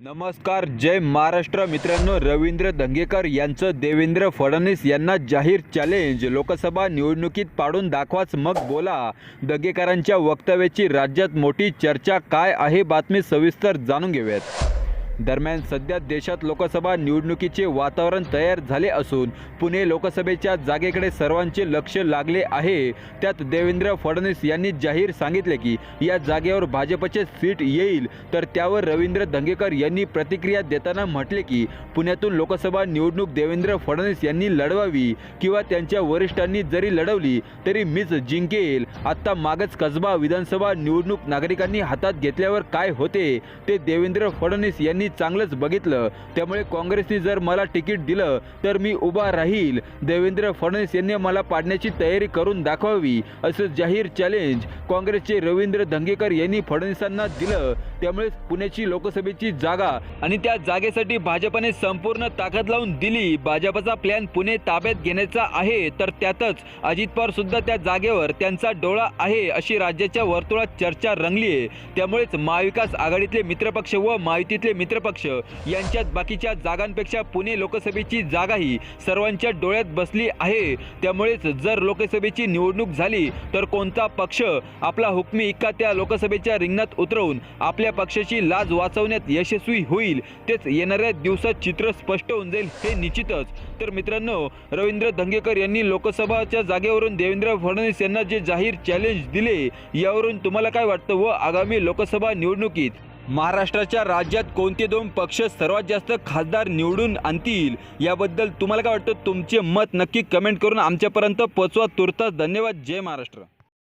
नमस्कार जय महाराष्ट्र. मित्रांनो रवींद्र दंगेकर यांचं देवेंद्र फडणवीस यांना जाहीर चॅलेंज लोकसभा निवडणुकीत पाडून दाखवाच मग बोला. दंगेकरांच्या वक्तव्याची राज्यात मोठी चर्चा काय आहे? बातमी सविस्तर जाणून घेऊयात. दरम्यान सध्या देशात लोकसभा निवडणुकीचे वातावरण तयार झाले असून पुणे लोकसभेच्या जागेकडे सर्वांचे लक्ष लागले आहे. त्यात देवेंद्र फडणवीस यांनी जाहीर सांगितले की या जागेवर भाजपचे सीट येईल. तर त्यावर रवींद्र दंगेकर यांनी प्रतिक्रिया देताना म्हटले की पुण्यातून लोकसभा निवडणूक देवेंद्र फडणवीस यांनी लढवावी किंवा त्यांच्या वरिष्ठांनी जरी लढवली तरी मीच जिंकेल. आत्ता मागच कसबा विधानसभा निवडणूक नागरिकांनी हातात घेतल्यावर काय होते ते देवेंद्र फडणवीस यांनी चांगलंच बघितलं. त्यामुळे काँग्रेसने जर मला तिकीट दिलं तर मी उभा राहील. देवेंद्र फडणवीस यांनी मला पाडण्याची तयारी करून दाखवावी असं जाहीर चॅलेंज काँग्रेसचे रवींद्र धंगेकर यांनी फडणवीसांना दिलं. त्यामुळे पुण्याची लोकसभेची जागा आणि त्या जागेसाठी भाजपने संपूर्ण ताकद लावून दिली. भाजपचा प्लॅन पुणे ताब्यात घेण्याचा आहे तर त्यातच अजित पवार सुद्धा त्या जागेवर त्यांचा डोळा आहे अशी राज्याच्या वर्तुळात चर्चा रंगली आहे त्यामुळेच महाविकास आघाडीतले मित्रपक्ष व महायुतीतले मित्रपक्ष यांच्यात बाकीच्या जागांपेक्षा पुणे लोकसभेची जागाही सर्वांच्या डोळ्यात बसली आहे. त्यामुळेच जर लोकसभेची निवडणूक झाली तर कोणता पक्ष आपला हुकमी इक्का त्या लोकसभेच्या रिंगणात उतरवून आपल्या पक्षाची लाज वाचवण्यात यशस्वी होईल? तेच येणाऱ्या दिवसात चित्र स्पष्ट होऊन जाईल हे निश्चितच. तर मित्रांनो रवींद्र धंगेकर यांनी लोकसभाच्या जागेवरून देवेंद्र फडणवीस यांना जे जाहीर चॅलेंज दिले यावरून तुम्हाला काय वाटतं व आगामी लोकसभा निवडणुकीत? महाराष्ट्राच्या राज्यात कोणते दोन पक्ष सर्वात जास्त खासदार निवडून आणतील याबद्दल तुम्हाला काय वाटतं? तुमचे मत नक्की कमेंट करून आमच्यापर्यंत पोचवा तुर्तास धन्यवाद. जय महाराष्ट्र.